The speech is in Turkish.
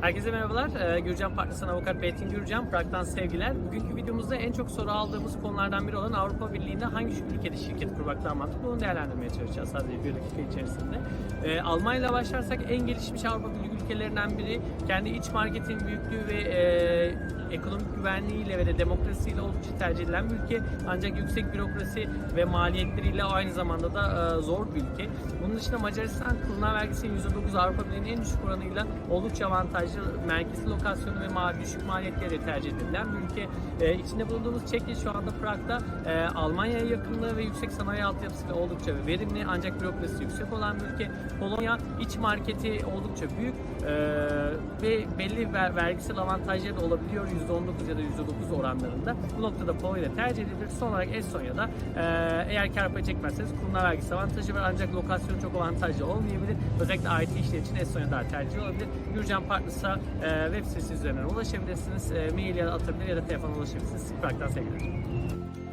Herkese merhabalar. Ee, Gürcan Partnersan Avukat Beytin Gürcan, Prag'dan sevgiler. Bugünkü videomuzda en çok soru aldığımız konulardan biri olan Avrupa Birliği'nde hangi ülkede şirket kurmak daha mantıklı onu değerlendirmeye çalışacağız sadece bir dakika içerisinde. Ee, Almanya ile başlarsak en gelişmiş Avrupa Birliği ülkelerinden biri. Kendi iç marketin büyüklüğü ve e, ekonomik güvenliğiyle ve de demokrasiyle oldukça tercih edilen bir ülke. Ancak yüksek bürokrasi ve maliyetleriyle aynı zamanda da e, zor bir ülke. Bunun dışında Macaristan kurumlar vergisinin %9 Avrupa Birliği'nin en düşük oranıyla oldukça avantajlı merkezi lokasyonu ve ma- düşük maliyetleri tercih edilen bir ülke. E, içinde bulunduğumuz Çekya şu anda Prag'da e, Almanya'ya yakınlığı ve yüksek sanayi altyapısıyla oldukça verimli ancak bürokrasi yüksek olan bir ülke. Polonya iç marketi oldukça büyük ve belli ver, vergisel avantajları da olabiliyor %19 ya da %9 oranlarında. Bu noktada Polonya tercih edilir. Son olarak Estonya'da e, eğer kar payı çekmezseniz kurumlar vergisi avantajı var ancak lokasyon çok avantajlı olmayabilir. Özellikle IT işleri için Estonya daha tercih olabilir. Gürcan Partners'a e, web sitesi üzerinden ulaşabilirsiniz. E, mail ya da atabilir ya da telefona ulaşabilirsiniz. Prag'dan sevgiler.